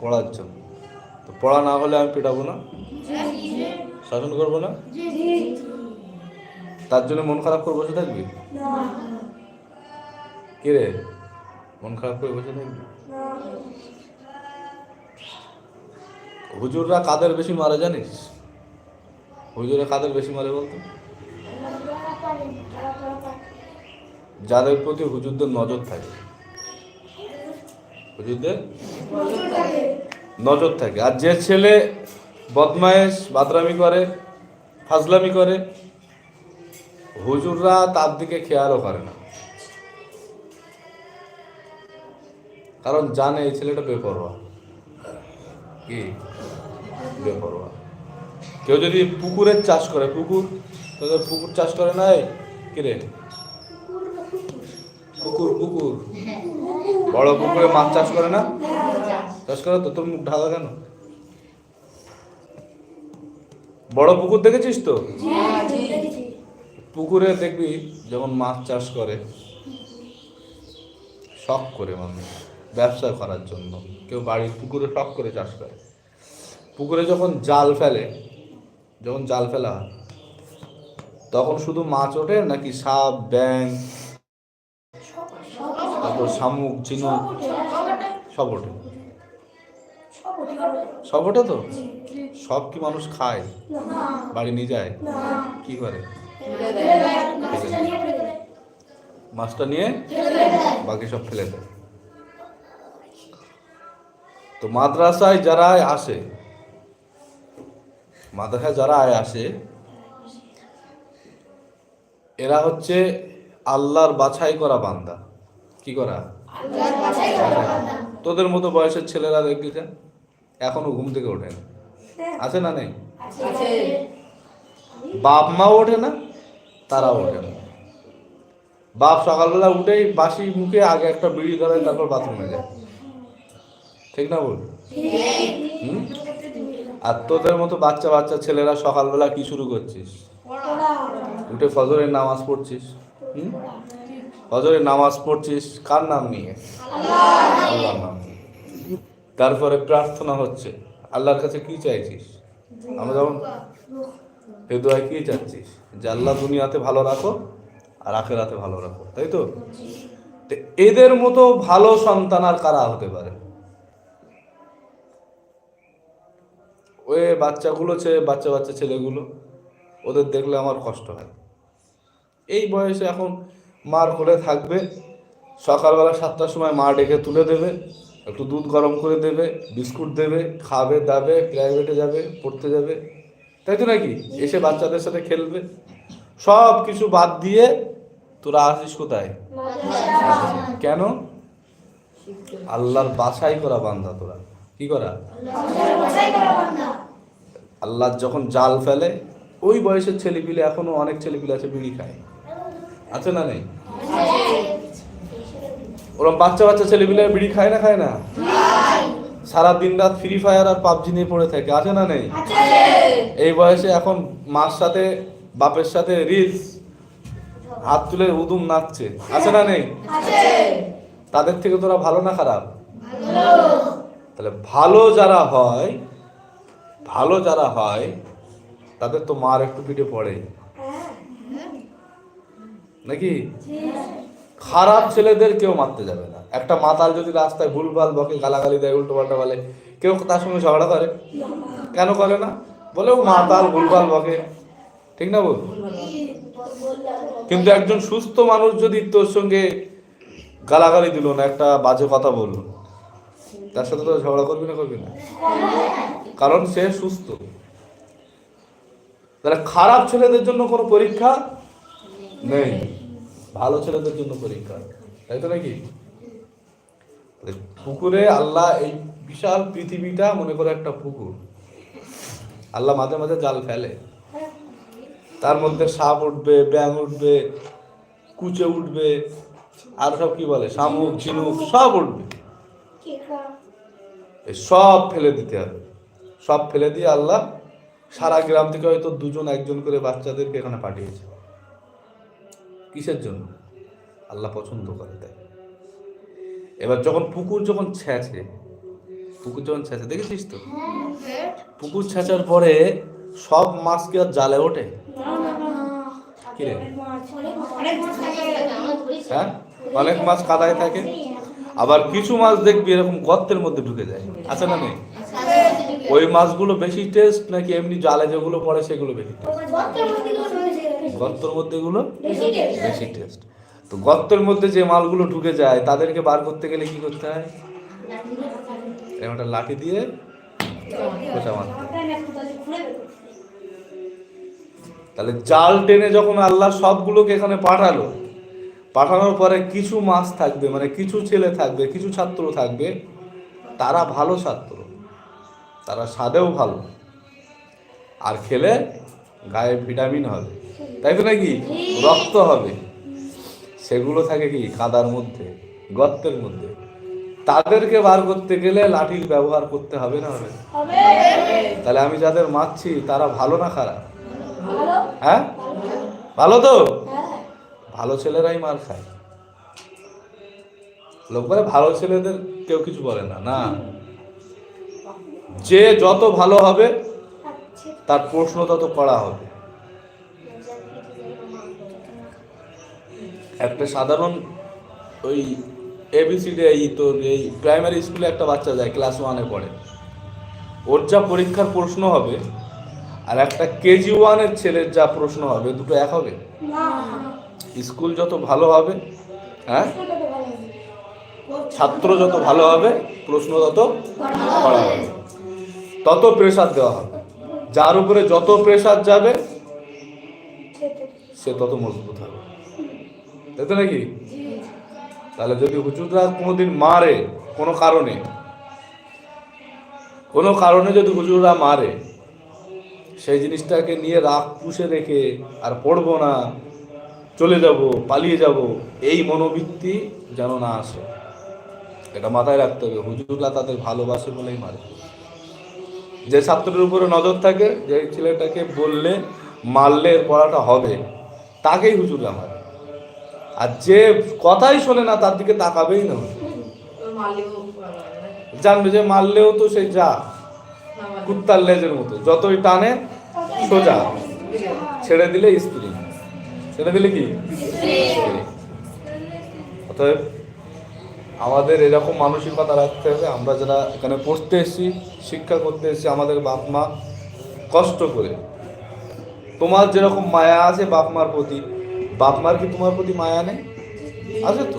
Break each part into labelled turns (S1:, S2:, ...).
S1: পড়ার জন্য তো পড়া না হলে আমি পেটাবো না শাসন করব না তার জন্য মন খারাপ করে বসে থাকবি কে রে মন খারাপ করে বসে থাকবি হুজুররা কাদের বেশি মারে জানিস হুজুরে কাদের বেশি মারে বলতো যাদের প্রতি হুজুরদের নজর থাকে হুজুরদের? নজর থাকে। আর যে ছেলে বদমায়েশ, বাদরামি করে, ফাজলামি করে, হুজুররা তার দিকে খেয়ালও করে না। কারণ জানে এই ছেলেটা বেপরোয়া। কি? বেপরোয়া। কেউ যদি পুকুরের চাষ করে, পুকুর? তোদের পুকুর চাষ করে নাই? কিরে পুকুর পুকুর। বড় পুকুরে মাছ চাষ করে না? চাষ করে? তো তোর মুখ ঢাকা কেন? বড় পুকুর দেখেছিস তো? পুকুরে দেখবি যখন মাছ চাষ করে, শখ করে মানুষ, ব্যবসা করার জন্য। কেউ বাড়ির পুকুরে শখ করে চাষ করে। পুকুরে যখন জাল ফেলে, যখন জাল ফেলা তখন শুধু মাছ ওঠে নাকি সাপ ব্যাং তারপর শামুক ঝিনুক সব ওঠে সব ওঠে তো? সব কি মানুষ খায়? বাড়ি নিয়ে যায়? কি করে? মাছটা নিয়ে বাকি সব ফেলে দেয়। তো মাদ্রাসায় যারা আসে, মাদ্রাসায় যারা আয় আসে, এরা হচ্ছে আল্লাহর বাছাই করা বান্দা। কি করা? তোদের মতো বয়সের ছেলেরা দেখেছেন এখনও ঘুম থেকে ওঠে না। আছে না নেই? বাপ মাও ওঠে না, তারাও ওঠে না। বাপ সকালবেলা উঠেই বাসি মুখে আগে একটা বিড়ি ধরে, তারপর বাথরুমে যায়। ঠিক না বল? আর তোদের মতো বাচ্চা বাচ্চা ছেলেরা সকালবেলা কি শুরু করছিস? উঠে ফজরের নামাজ পড়ছিস। হুম? ফজরের নামাজ পড়ছিস, কার নাম নিয়ে? আল্লাহর নাম তারপরে প্রার্থনা হচ্ছে, আল্লাহর কাছে কি চাইছিস? আমরা যেমন হেদুয়ায় কি চাচ্ছিস? যে আল্লাহ দুনিয়াতে ভালো রাখো আর আখেরাতে ভালো রাখো, তাই তো? তো এদের মতো ভালো সন্তান আর কারা হতে পারে? ওই বাচ্চাগুলো ছে বাচ্চা বাচ্চা ছেলেগুলো, ওদের দেখলে আমার কষ্ট হয়। এই বয়সে এখন মার কোলে থাকবে। সকালবেলা সাতটার সময় মা ডেকে তুলে দেবে, একটু দুধ গরম করে দেবে, বিস্কুট দেবে, খাবে, দাবে প্রাইভেটে যাবে, পড়তে যাবে। তাই তো নাকি? এসে বাচ্চাদের সাথে খেলবে। সব কিছু বাদ দিয়ে তোরা আসিস কোথায়? কেন? আল্লাহর বাছাই করা বান্দা তোরা। কি করা? আল্লাহ যখন জাল ফেলে, ওই বয়সের ছেলেপিলে এখনও অনেক ছেলেপিলে আছে, বিড়ি খায়। আছে না নেই? ওরকম বাচ্চা বাচ্চা ছেলেপিলে বিড়ি খায় না খায় না? সারা দিন রাত ফ্রি ফায়ার আর পাবজি নিয়ে পড়ে থাকে আছে না নেই? এই বয়সে এখন মার সাথে বাপের সাথে রিলস হাত তুলে উদুম নাচছে আছে না নেই? তাদের থেকে তোরা ভালো না খারাপ? তাহলে ভালো যারা হয় ভালো যারা হয় তাদের তো মার একটু পিঠে পড়ে। নাকি? খারাপ ছেলেদের কেউ মারতে যাবে না। একটা মাতাল যদি রাস্তায় ভুলভাল বকে, গালাগালি দেয় উল্টো পাল্টা বলে, কেউ তার সঙ্গে ঝগড়া করে? কেন করে না? বলে ও মাতাল, ভুলভাল বকে। ঠিক না বল কিন্তু একজন সুস্থ মানুষ যদি তোর সঙ্গে গালাগালি দিল না, একটা বাজে কথা বলল, তার সাথে তো ঝগড়া করবি না করবি না। কারণ সে সুস্থ। তাহলে খারাপ ছেলেদের জন্য কোনো পরীক্ষা? নেই। ভালো ছেলেদের জন্য পরীক্ষা তাই তো নাকি? পুকুরে আল্লাহ এই বিশাল পৃথিবীটা মনে করে একটা পুকুর। আল্লাহ মাঝে মাঝে জাল ফেলে। তার মধ্যে সাপ উঠবে ব্যাং উঠবে, কুচে উঠবে, আর সব কি বলে? শামুক, ঝিনুক, সব উঠবে। সব ফেলে দিতে হবে। সব ফেলে দিয়ে আল্লাহ সারা গ্রাম থেকে হয়তো দুজন, একজন করে বাচ্চাদেরকে এখানে পাঠিয়েছে। কিসের জন্য? আল্লাহ পছন্দ করে তাই। এবার যখন পুকুর যখন ছেঁচে, পুকুর যখন ছেঁচে, দেখেছিস তো? পুকুর ছেঁচার পরে সব মাছ কি আর জালে ওঠে? কি রে? হ্যাঁ? অনেক মাছ কাদায় থাকে। আবার কিছু মাছ দেখবি এরকম গর্তের মধ্যে ঢুকে যায়। আছে না নেই? ওই মাছগুলো বেশি টেস্ট নাকি এমনি জালে যেগুলো পড়ে সেগুলো বেশি টেস্ট গর্তের মধ্যে এগুলো? বেশি টেস্ট তো গর্তের মধ্যে যে মালগুলো ঢুকে যায় তাদেরকে বার করতে গেলে কি করতে হয়? এরকম একটা লাঠি দিয়ে খোঁচা মারতে তাহলে জাল টেনে যখন আল্লাহ সবগুলোকে এখানে পাঠালো পাঠানোর পরে কিছু মাছ থাকবে মানে কিছু ছেলে থাকবে কিছু ছাত্র থাকবে তারা ভালো ছাত্র তারা স্বাদেও ভালো। আর খেলে গায়ে ভিটামিন হবে। তাই তো নাকি? রক্ত হবে। সেগুলো থাকে কি? কাদার মধ্যে গর্তের মধ্যে। তাদেরকে বার করতে গেলে লাঠির ব্যবহার করতে হবে না হবে? তাহলে আমি যাদের মারছি তারা ভালো না খারাপ? হ্যাঁ? ভালো তো? ভালো ছেলেরাই মার খায়। লোক বলে ভালো ছেলেদের কেউ কিছু বলে না না। যে যত ভালো হবে তার প্রশ্ন তত করা হবে। একটা সাধারণ ওই এবিসিডি এই তোর এই প্রাইমারি স্কুলে একটা বাচ্চা যায় ক্লাস ওয়ানে পড়ে। ওর যা পরীক্ষার প্রশ্ন হবে আর একটা কেজি ওয়ানের ছেলের যা প্রশ্ন হবে, দুটো এক হবে? স্কুল যত ভালো হবে হ্যাঁ? ছাত্র যত ভালো হবে, প্রশ্ন তত করা হবে। তত প্রেশার দেওয়া হবে। যার উপরে যত প্রেশার যাবে, সে তত মজবুত হবে। তাই নাকি? তাহলে যদি হুজুররা কোনোদিন মারে, কোনো কারণে কোনো কারণে যদি হুজুররা মারে, সেই জিনিসটাকে নিয়ে রাগ পুষে রেখে আর পড়ব না, চলে যাব, পালিয়ে যাব, এই মনোবৃত্তি যেন না আসে। এটা মাথায় রাখতে হবে, হুজুররা তাদের ভালোবাসে বলেই মারে। যে ছাত্রের উপরে নজর থাকে, যে ছেলেটাকে বললে, মারলে পড়াটা হবে, তাকেই হুজুররা মারে। আর যে কথাই শোনে না, তার দিকে তাকাবেই না। জানবে যে মারলেও তো সেই যা, কুত্তার লেজের মতো। যতই টানে, সোজা। ছেড়ে দিলে স্ত্রী। ছেড়ে দিলে কি? অতএব আমাদের এরকম মানসিকতা রাখতে হবে। আমরা যারা এখানে পড়তে এসেছি, শিক্ষা করতে এসেছি, আমাদের বাপ মা কষ্ট করে। তোমার যেরকম মায়া আছে বাপ মার প্রতি বাপ মার কি তোমার প্রতি মায়া নেই? আছে তো।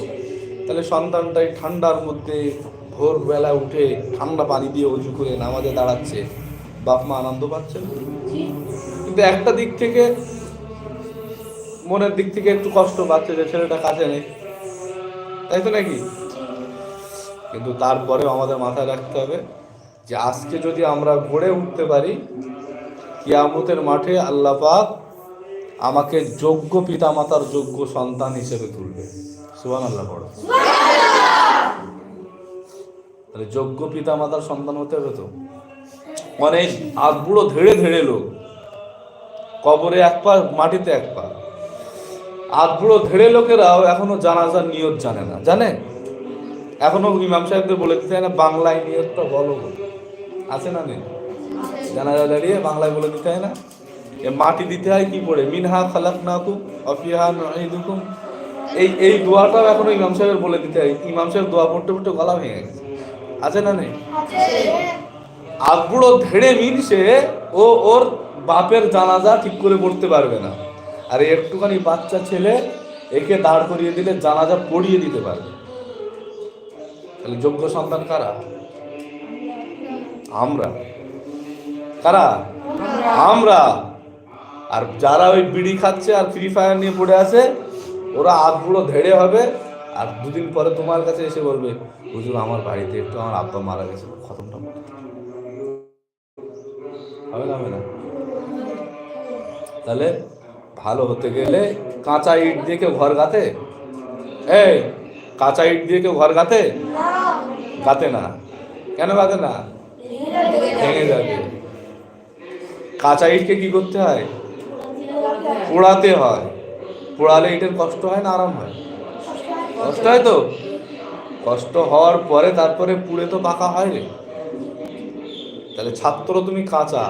S1: তাহলে সন্তানটাই ঠান্ডার মধ্যে ভোরবেলা উঠে ঠান্ডা পানি দিয়ে উঁচু করে নামাজে দাঁড়াচ্ছে। বাপ মা আনন্দ পাচ্ছে? কিন্তু একটা দিক থেকে মনের দিক থেকে একটু কষ্ট পাচ্ছে যে ছেলেটা কাছে নেই। তাই তো নাকি? কিন্তু তারপরেও আমাদের মাথায় রাখতে হবে যে আজকে যদি আমরা গড়ে উঠতে পারি, কিয়ামতের মাঠে আল্লাহ পাক আমাকে যোগ্য পিতামাতার যোগ্য সন্তান হিসেবে তুলবে। সুবান আল্লাহ পড়ো। তাহলে যোগ্য পিতামাতার সন্তান হতে হবে তো? অনেক আধবুড়ো ধেড়ে ধেড়ে লোক। কবরে এক পা, মাটিতে এক পা। আধবুড়ো ধেড়ে লোকেরাও এখনও জানাজার নিয়ত জানে না। জানে? এখনও ইমাম সাহেবদের বলে দিতে হয় না, বাংলায় নিয়তটা বলো। আছে না নেই? জানাজা দাঁড়িয়ে বাংলায় বলে দিতে হয় না? মাটি দিতে হয় কি পড়ে? মিনহা খালাক নাকুম অফিহা নহিদুকুম এই এই দোয়াটাও এখনও ইমাম সাহেবের বলে দিতে হয়। ইমাম সাহেব দোয়া পড়তে পড়তে গলা ভেঙে গেছে। আছে না নেই? আগুড়ো ধেড়ে মিনসে ও ওর বাপের জানাজা ঠিক করে পড়তে পারবে না। আর একটুখানি বাচ্চা ছেলে, একে দাঁড় করিয়ে দিলে জানাজা পড়িয়ে দিতে পারবে। তাহলে যোগ্য সন্তান কারা? আমরা। কারা? আমরা। আর যারা ওই বিড়ি খাচ্ছে আর ফ্রি ফায়ার নিয়ে পড়ে আছে, ওরা আধগুলো ধেড়ে হবে। আর দুদিন পরে তোমার কাছে এসে বলবে, হুজুর, আমার বাড়িতে একটু আমার আব্বা মারা গেছে, খতমটা হবে না। হবে না তাহলে ভালো হতে গেলে কাঁচা ইট দিয়ে কেউ ঘর গাতে এই, কাঁচা ইট দিয়ে কেউ ঘর গাতে গাতে না। কেন গাতে না? ভেঙে যাবে। কাঁচা ইটকে কি করতে হয়? পোড়াতে হয়। পোড়ালে ইটের কষ্ট হয় না আরাম হয়? কষ্ট হয় তো? কষ্ট হওয়ার পরে তারপরে পুড়ে তো পাকা হয় রে। তাহলে ছাত্র তুমি কাঁচা,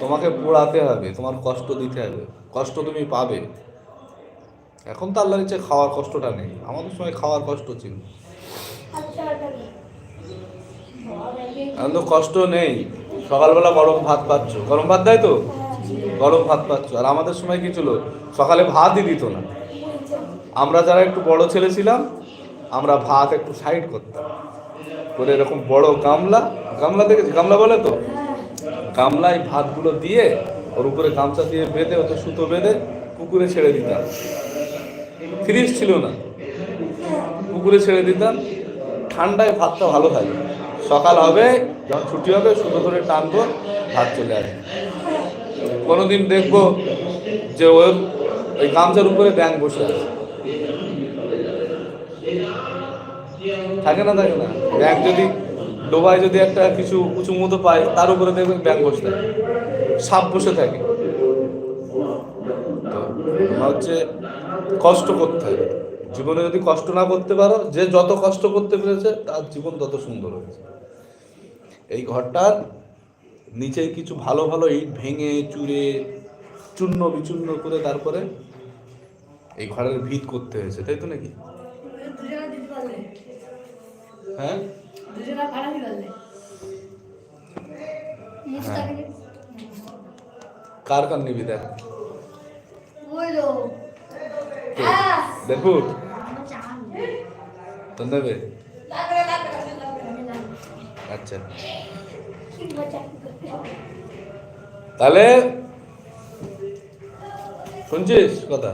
S1: তোমাকে পোড়াতে হবে, তোমার কষ্ট দিতে হবে, কষ্ট তুমি পাবে। এখন তো আল্লাহর ইচ্ছে খাওয়ার কষ্টটা নেই, আমাদের সময় খাওয়ার কষ্ট ছিল। এখন তো কষ্ট নেই। সকালবেলা গরম ভাত পাচ্ছ। গরম ভাত দেয় তো? গরম ভাত পাচ্ছ। আর আমাদের সময় কি ছিল? সকালে ভাতই দিত না। আমরা যারা একটু বড় ছেলে ছিলাম, আমরা ভাত একটু সাইড করতাম। করে এরকম বড় গামলা গামলা দেখেছি? গামলা বলে তো? গামলায় ভাতগুলো দিয়ে ওর উপরে গামছা দিয়ে বেঁধে, ওতে সুতো বেঁধে পুকুরে ছেড়ে দিতাম। ফ্রিজ ছিল না। পুকুরে ছেড়ে দিতাম। ঠান্ডায় ভাতটা ভালো থাকে। সকাল হবে, যখন ছুটি হবে, সুতো ধরে টানবো, ভাত চলে আসবে। কোনোদিন দেখব যে ওর ওই গামছার উপরে ব্যাং বসে আছে। থাকে না থাকে না? ব্যাং যদি, ডোবায় যদি একটা কিছু উঁচু মতো পায়, তার উপরে দেখবেন ব্যাং বসে থাকে। সাপ বসে থাকে। হচ্ছে কষ্ট করতে হবে। জীবনে যদি কষ্ট না করতে পারো, যে যত কষ্ট করতে পেরেছে, তার জীবন তত সুন্দর হয়েছে। এই ঘরটার নিচে কিছু ভালো ভালো ইট ভেঙে, চুরে, চূর্ণ বিচূর্ণ করে তারপরে এই ঘরের ভিত করতে হয়েছে, তাই তো নাকি? হ্যাঁ?
S2: পারলে
S1: কার কার নিবি দেখ? তো আচ্ছা। তাহলে শুনছিস কথা?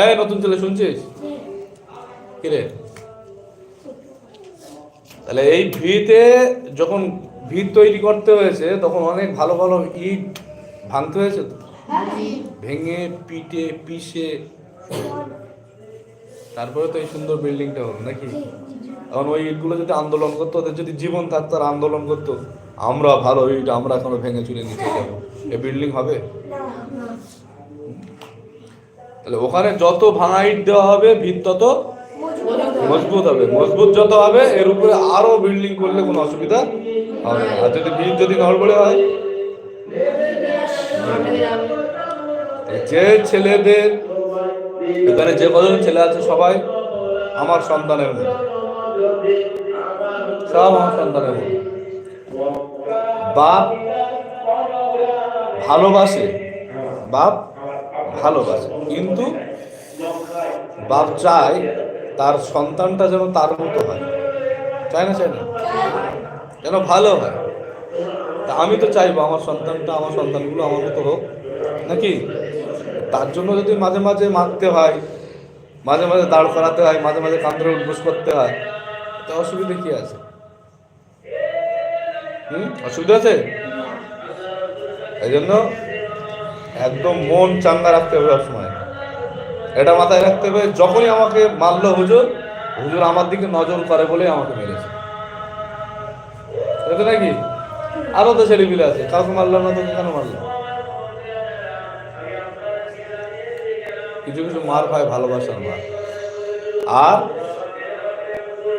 S1: এই নতুন ছেলে শুনছিস? কিরে? তাহলে এই ভিতে যখন ভিত তৈরি করতে হয়েছে তখন অনেক ভালো ভালো ইট ভাঙতে হয়েছে তো? ভেঙে পিটে পিষে। তারপরে তো এই সুন্দর বিল্ডিংটা হলো নাকি? এখন ওই ইটগুলো যদি আন্দোলন করতো ওদের যদি জীবন থাকতো আর আন্দোলন করতো আমরা ভালো ইট আমরা এখনও ভেঙে চুরে নিচে যাব। এই বিল্ডিং হবে? তাহলে ওখানে যত ভাঙা ইট দেওয়া হবে, ভিত তত মজবুত হবে। মজবুত যত হবে, এর উপরে আরও বিল্ডিং করলে কোনো অসুবিধা হবে আর যদি ভিত যদি নড়বড়ে হয়? যে ছেলেদের, এখানে যে কজন ছেলে আছে সবাই আমার সন্তানের মতো সব আমার সন্তানের মতো বাপ ভালোবাসে বাপ ভালোবাসে। কিন্তু বাপ চায় তার সন্তানটা যেন তার মতো হয়। চায় না চায় না? যেন ভালো হয়। তা আমি তো চাইব আমার সন্তানটা, আমার সন্তানগুলো আমার মতো হোক। নাকি? তার জন্য যদি মাঝে মাঝে মারতে হয়, মাঝে মাঝে দাঁড় করাতে হয়, মাঝে মাঝে কান্দরে উদ্বোস করতে হয় তা অসুবিধা কী আছে? হুম? অসুবিধা আছে? এই জন্য একদম মন চাঙ্গা রাখতে হবে সবসময়। এটা মাথায় রাখতে হবে, যখনই আমাকে মারলো হুজুর হুজুর আমার দিকে নজর করে বলেই আমাকে মেরেছে। এটা নাকি? আরও তো ছেলেপিলে আছে, কাউকে মারলাম না, তোকে কেন মারলাম কিছু কিছু মার পায়, ভালোবাসার মার। আর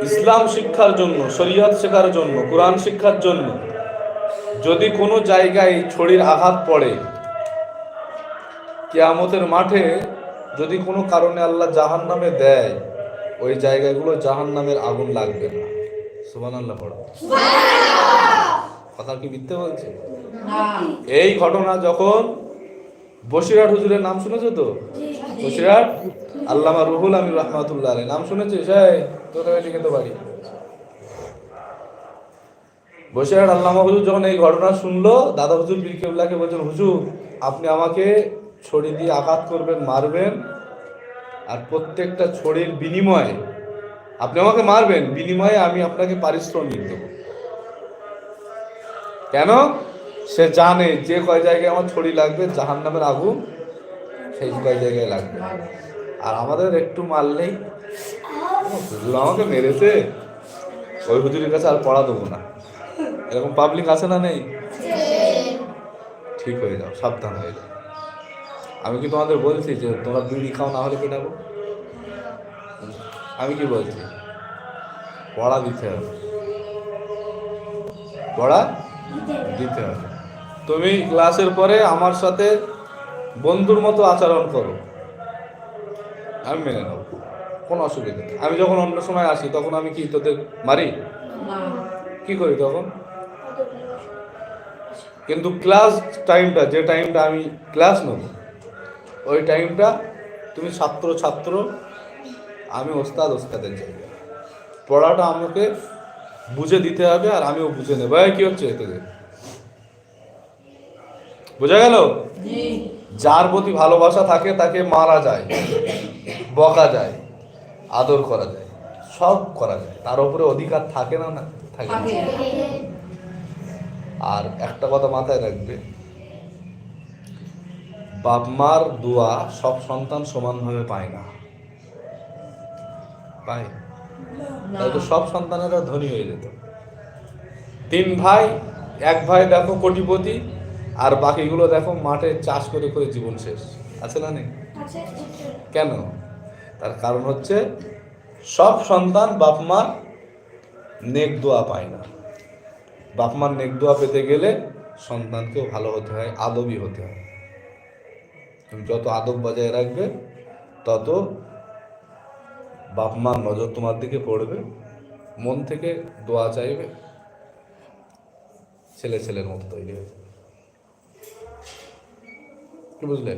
S1: ইসলাম শিক্ষার জন্য শরীয়ত শেখার জন্য কোরআন শিক্ষার জন্য যদি কোনো জায়গায় ছড়ির আঘাত পড়ে কেয়ামতের মাঠে যদি কোনো কারণে আল্লাহ জাহান নামে দেয় ওই জায়গাগুলো জাহান নামের আগুন লাগবে না। সুবান আল্লাহ পড়ো। কথা কি মিথ্যে বলছে? এই ঘটনা যখন বসিরহাট হুজুরের নাম শুনেছো তো? বসিরহাট আল্লামা রুহুল আমির রহমাতুল্লাহ আলী নাম শুনেছিস? এই তোর এদিকে তো বাড়ি। বসিরহাট আল্লামা হুজুর যখন এই ঘটনা শুনলো, দাদা হুজুর বীর বলছেন, হুজুর, আপনি আমাকে ছড়ি দিয়ে আঘাত করবেন, মারবেন, আর প্রত্যেকটা ছড়ির বিনিময়ে আপনি আমাকে মারবেন, বিনিময়ে আমি আপনাকে পারিশ্রমিক দেবো। কেন? সে জানে যে কয় জায়গায় আমার ছড়ি লাগবে জাহান নামের আগুন সেই কয় জায়গায় লাগবে। আর আমাদের একটু মারলেই হুজুর আমাকে মেরেছে? ওই হুজুরের কাছে আর পড়া দেবো না। এরকম পাবলিক আছে না নেই? ঠিক হয়ে যাও, সাবধান হয়ে যাও। আমি কি তোমাদের বলছি যে তোমরা বিড়ি খাও না হলে পেটাবো আমি কি বলছি? পড়া দিতে হবে। পড়া দিতে হবে। তুমি ক্লাসের পরে আমার সাথে বন্ধুর মতো আচরণ করো। আমি মেনে নেব কোনো অসুবিধা নেই। আমি যখন অন্য সময় আসি তখন আমি কি তোদের মারি? কি করি তখন? কিন্তু ক্লাস টাইমটা যে টাইমটা আমি ক্লাস নেব ওই টাইমটা তুমি ছাত্র ছাত্র আমি ওস্তাদ ওস্তাদের জায়গা পড়াটা আমাকে বুঝে দিতে হবে আর আমিও বুঝে নেব। কি হচ্ছে তোদের বোঝা গেল? যার প্রতি ভালোবাসা থাকে তাকে মারা যায় বকা যায় আদর করা যায় সব করা যায়। তার উপরে অধিকার থাকে না না থাকে। আর একটা কথা মাথায় রাখবে বাপ মার দোয়া সব সন্তান সমানভাবে পায় না। পায়? তো সব সন্তানেরা ধনী হয়ে যেত। তিন ভাই এক ভাই দেখো কোটিপতি আর বাকিগুলো দেখো মাঠে চাষ করে করে জীবন শেষ। আছে না নেই? কেন? তার কারণ হচ্ছে সব সন্তান বাপ মার নেক দোয়া পায় না। বাপ মার নেক দোয়া পেতে গেলে সন্তানকেও ভালো হতে হয় আদবই হতে হয়। তুমি যত আদব বজায় রাখবে তত বাপ মার নজর তোমার দিকে পড়বে মন থেকে দোয়া চাইবে ছেলে ছেলের মতো তৈরি হয়ে যাবে। কি বুঝলে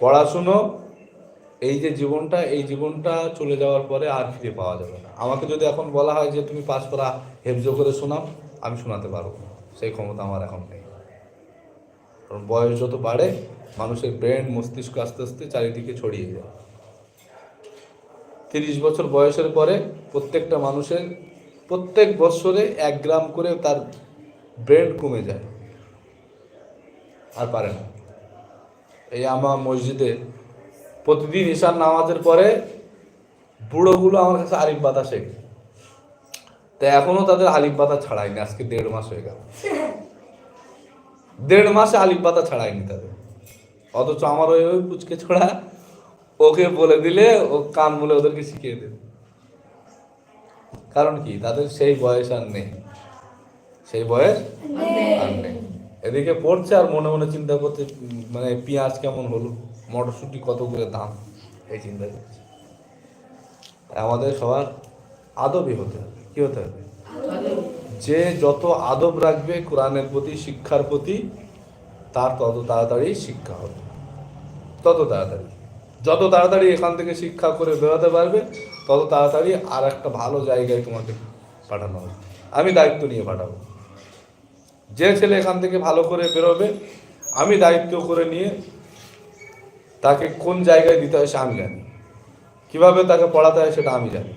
S1: পড়াশুনো, এই যে জীবনটা, এই জীবনটা চলে যাওয়ার পরে আর ফিরে পাওয়া যাবে না। আমাকে যদি এখন বলা হয় যে তুমি পাস করা হেফজো করে শোনাও, আমি শোনাতে পারব সেই ক্ষমতা আমার এখন নেই। কারণ বয়স যত বাড়ে, মানুষের ব্রেন মস্তিষ্ক আস্তে আস্তে চারিদিকে ছড়িয়ে যায়। তিরিশ বছর বয়সের পরে প্রত্যেকটা মানুষের প্রত্যেক বছরে এক গ্রাম করে তার ব্রেন কমে যায়। আর পারে না। এই আমার মসজিদে প্রতিদিন ঈশান নামাজের পরে বুড়োগুলো আমার কাছে আলিফ বাতা শেখে। তা এখনও তাদের আলিফ পাতা ছাড়ায়নি, আজকে দেড় মাস হয়ে গেল। দেড় মাসে আলিফ পাতা ছাড়ায়নি তাদের। অথচ আমার ওই ওই পুচকে ছোড়া ওকে বলে দিলে ও কান বলে ওদেরকে শিখিয়ে দেবে। কারণ কি? তাদের সেই বয়স আর নেই। সেই বয়স এদিকে পড়ছে আর মনে মনে চিন্তা করতে মানে পেঁয়াজ কেমন হলো, মটরশুঁটি কত করে দাম, এই চিন্তা করছে। আমাদের সবার আদবই হতে হবে, কি হতে হবে? যে যত আদব রাখবে কোরআনের প্রতি, শিক্ষার প্রতি, তার তত তাড়াতাড়ি শিক্ষা হবে। তত তাড়াতাড়ি। যত তাড়াতাড়ি এখান থেকে শিক্ষা করে বেরোতে পারবে, তত তাড়াতাড়ি আর একটা ভালো জায়গায় তোমাকে পাঠানো হবে। আমি দায়িত্ব নিয়ে পাঠাবো। যে ছেলে এখান থেকে ভালো করে বেরোবে, আমি দায়িত্ব করে নিয়ে তাকে কোন জায়গায় দিতে হয় সে আমি জানি। কীভাবে তাকে পড়াতে হয় সেটা আমি জানি।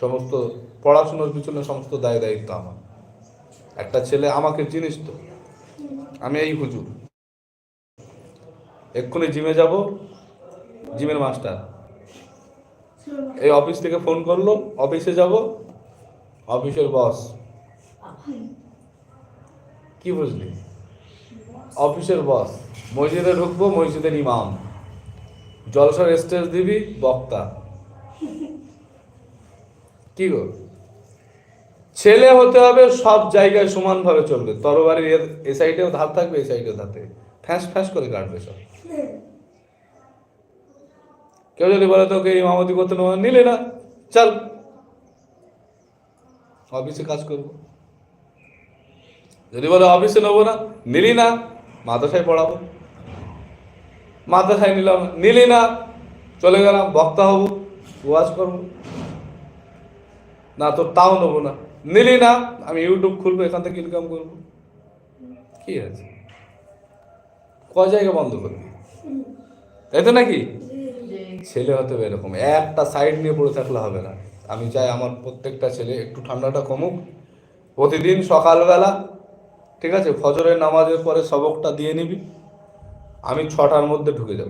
S1: সমস্ত পড়াশোনার পিছনে সমস্ত দায় দায়িত্ব আমার। একটা ছেলে আমাকে জিনিস তো? আমি এই হুজুর। এক্ষুনি জিমে যাব, জিমের মাস্টার। এই অফিস থেকে ফোন করল, অফিসে যাব, অফিসের বস। কি বুঝলি? অফিসের বস মসজিদে ঢুকবো, মসজিদের ইমাম। জলসার স্টেজ দিবি, বক্তা। কি গো? ছেলে হতে হবে সব জায়গায় সমানভাবে চলবে। তরবারির এ- সাইডেও ধার থাকবে, এই সাইডেও ধার থাকবে। ফ্যাঁস ফ্যাঁস করে কাটবে সব। কেউ যদি বলে তোকে ইমামতি করতে নিলে না, চল। অফিসে কাজ করব। যদি বলে অফিসে নেব না, নিলি না, মাদ্রাসায় পড়াবো। মাদ্রাসায় নিলাম। নিলি না, চলে গেলাম, বক্তা হব, ওয়াজ করব। না তোর তাও নেব না। নিলি না, আমি ইউটিউব খুলবো, এখান থেকে ইনকাম করব। কি আছে? ক জায়গা বন্ধ করবি? তাই তো নাকি? ছেলে হতে হবে এরকম। একটা সাইড নিয়ে পড়ে থাকলে হবে না। আমি চাই আমার প্রত্যেকটা ছেলে একটু ঠান্ডাটা কমুক। প্রতিদিন সকালবেলা ঠিক আছে? ফজরের নামাজের পরে সবকটা দিয়ে নিবি। আমি ছটার মধ্যে ঢুকে যাব।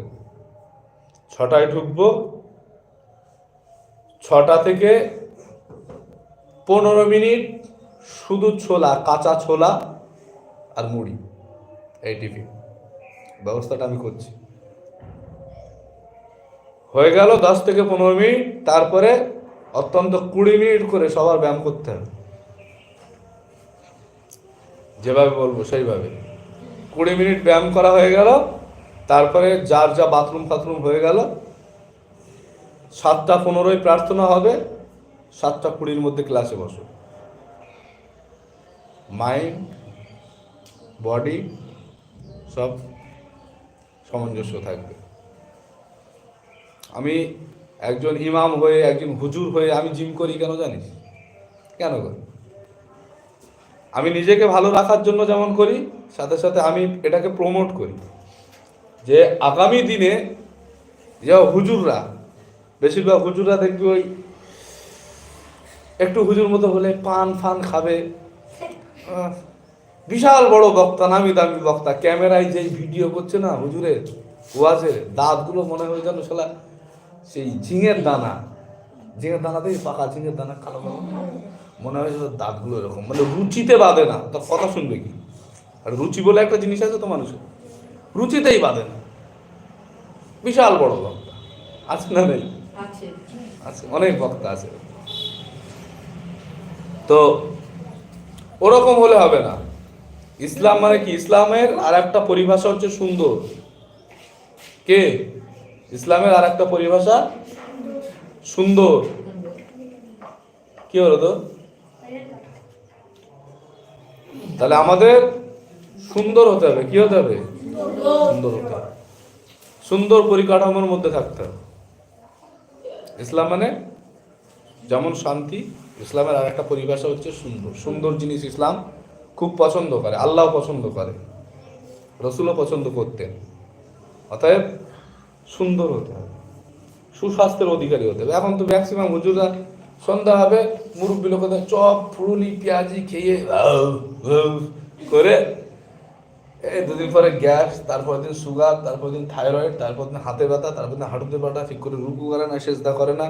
S1: ছটায় ঢুকবো। ছটা থেকে পনেরো মিনিট শুধু ছোলা, কাঁচা ছোলা আর মুড়ি। এই টিফিন। ব্যবস্থাটা আমি করছি। হয়ে গেল দশ থেকে পনেরো মিনিট। তারপরে অত্যন্ত কুড়ি মিনিট করে সবার ব্যায়াম করতে হবে। যেভাবে বলব, সেইভাবে। কুড়ি মিনিট ব্যায়াম করা হয়ে গেল, তারপরে যার যা বাথরুম ফাথরুম হয়ে গেল, সাতটা পনেরোই প্রার্থনা হবে, সাতটা কুড়ির মধ্যে ক্লাসে বসো। মাইন্ড বডি সব সামঞ্জস্য থাকবে। আমি একজন ইমাম হয়ে, একজন হুজুর হয়ে আমি জিম করি কেন জানিস? কেন করি? আমি নিজেকে ভালো রাখার জন্য যেমন করি, সাথে সাথে আমি এটাকে প্রমোট করি। যে আগামী দিনে যে হুজুররা, বেশিরভাগ হুজুররা দেখবি ওই একটু হুজুর মতো হলে পান ফান খাবে। বিশাল বড় বক্তা, নামি দামি বক্তা। ক্যামেরায় যেই ভিডিও করছে না হুজুরের ওয়াজের দাঁতগুলো মনে হয় যেন শালা সেই ঝিঙের দানা। ঝিঙের দানাতেই পাকা, ঝিঙের দানা কালো কালো মনে হয় দাঁতগুলো এরকম। মানে রুচিতে বাঁধে না। তার কথা শুনবে কি? আর রুচি বলে একটা জিনিস আছে তো মানুষের। রুচিতেই বাঁধে না। বিশাল বড় বক্তা। আছে না নেই?
S3: আছে।
S1: আছে অনেক বক্তা আছে। তো ওরকম হলে হবে না। ইসলাম মানে কি? ইসলামের আর একটা পরিভাষা হচ্ছে সুন্দর। কে? ইসলামের আর একটা পরিভাষা সুন্দর। কি হলো তো? তাহলে আমাদের সুন্দর হতে হবে, কি হতে হবে? সুন্দর হতে হবে। সুন্দর পরিকাঠামোর মধ্যে থাকতে হবে। ইসলাম মানে যেমন শান্তি, ইসলামের আর একটা পরিভাষা হচ্ছে সুন্দর। সুন্দর জিনিস ইসলাম খুব পছন্দ করে, আল্লাহ পছন্দ করে, রসুলও পছন্দ করতেন। অতএব সুন্দর হতে হবে। সুস্বাস্থ্যের অধিকারী হতে হবে। এখন তো ম্যাক্সিমাম হুজুরা সন্ধ্যা হবে মুরব্বী লোকদের চপ ফুরুলি পেঁয়াজি খেয়ে করে এই দুদিন পরে গ্যাস তারপর দিন সুগার তারপর দিন থাইরয়েড তারপর দিন হাতে ব্যথা তারপর দিন হাঁটুতে ব্যথা ঠিক করে রুকু করে না সেজদা করে না।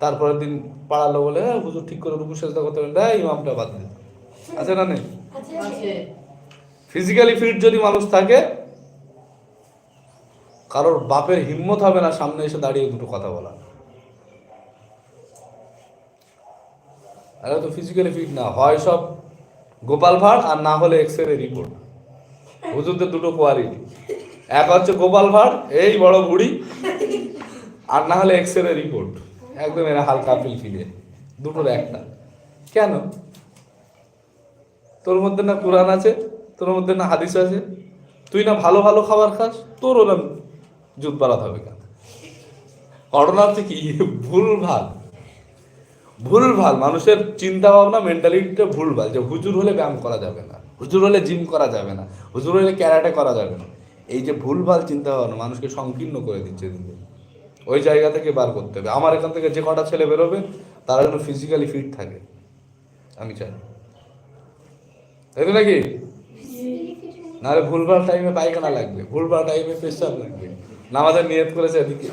S1: তারপরের দিন পাড়ালো বলে হ্যাঁ হুজুর ঠিক করে রুকু সেজদা করতে পারেন হ্যাঁ ইমামটা বাদ দিন আছে না নেই? ফিজিক্যালি ফিট যদি মানুষ থাকে কারোর বাপের হিম্মত হবে না সামনে এসে দাঁড়িয়ে দুটো কথা বলা আরে তো ফিজিক্যালি ফিট না। হয় সব গোপাল ভাঁড় আর না হলে এক্স রে রিপোর্ট হুজুরদের দুটো কোয়ালিটি এক হচ্ছে গোপাল ভাঁড়, এই বড় বুড়ি, আর না হলে এক্স রে রিপোর্ট একদম এরা হালকা ফিল ফিলে। দুটোর একটা। কেন? তোর মধ্যে না কোরআন আছে? তোর মধ্যে না হাদিস আছে? তুই না ভালো ভালো খাবার খাস? তোর ওরম জুত বাড়াতে হবে কেন? ঘটনা হচ্ছে কি? ভুল ভালো ভুল ভালো মানুষের চিন্তা ভাবনা মেন্টালিটিটা ভুল ভালো যে হুজুর হলে ব্যায়াম করা যাবে না হুজুর হলে জিম করা যাবে না হুজুর হলে ক্যারাটে করা যাবে না। এই যে ভুল ভালো চিন্তা ভাবনা মানুষকে সংকীর্ণ করে দিচ্ছে দিন দিন। ওই জায়গা থেকে বার করতে হবে। আমার এখান থেকে যে কটা ছেলে বেরোবে তারা যেন ফিজিক্যালি ফিট থাকে। আমি চাই। তাই তো নাকি? নাহলে ভুলভাল টাইমে পায়খানা লাগবে ভুলভাল টাইমে পেশাব লাগবে। নামাজের নিয়ত করেছে এদিকে।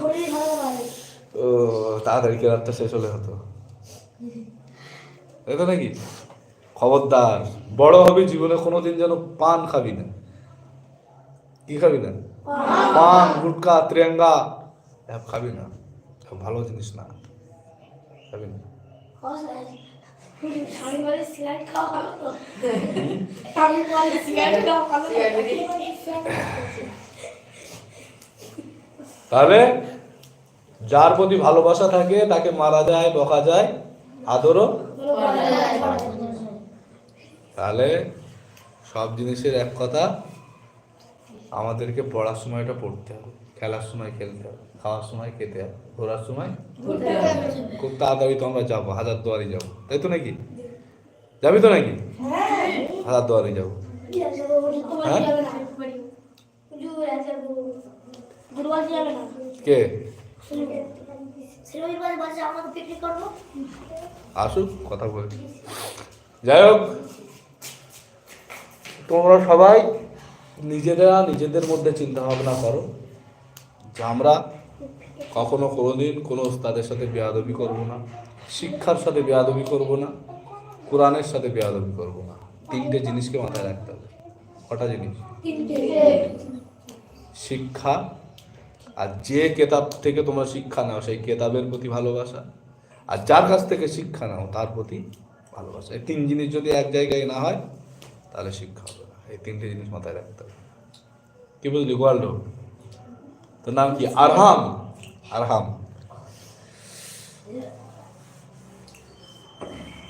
S1: ও তাড়াতাড়ি কেরাতটা শেষ হলে হতো। তো নাকি? খবরদার। বড় হবি জীবনে কোনোদিন যেন পান খাবি না। কি খাবি না? পান, গুটকা, ত্রিয়াঙ্গা খাবি না। ভালো জিনিস না। খাবি না। তাহলে যার প্রতি ভালোবাসা থাকে, তাকে মারা যায়, বকা যায় আদরও তাহলে সব জিনিসের এক কথা আমাদেরকে পড়ার সময়টা পড়তে হবে খেলার সময় খেলতে হবে খাওয়ার সময় খেতে হবে ঘোরার সময় খুব তাড়াতাড়ি তো আমরা যাব হাজার দুয়ারি যাব তাই তো নাকি? যাবি তো নাকি? হাজার দুয়ারি যাব। হ্যাঁ?
S2: না?
S1: কে?
S2: সিনেমার বাজে বাজে আমরা পিকনিক করব।
S1: আসুক কথা বলে যাই হোক তোমরা সবাই নিজেরা নিজেদের মধ্যে চিন্তা ভাবনা করো যে আমরা কখনো কোনোদিন কোনো তাদের সাথে বেয়াদবি করব না শিক্ষার সাথে বেয়াদবি করব না কোরআনের সাথে বেয়াদবি করব না। তিনটে জিনিসকে মাথায় রাখতে হবে। কটা জিনিস? শিক্ষা আর যে কেতাব থেকে তোমরা শিক্ষা নাও, সেই কেতাবের প্রতি ভালোবাসা। আর যার কাছ থেকে শিক্ষা নাও, তার প্রতি ভালোবাসা। এই তিন জিনিস যদি এক জায়গায় না হয়, তাহলে শিক্ষা হবে না। এই তিনটে জিনিস মাথায় রাখতে হবে। কি বুঝলি গোয়াল্ড তোর নাম কি? আরহাম। আরহাম।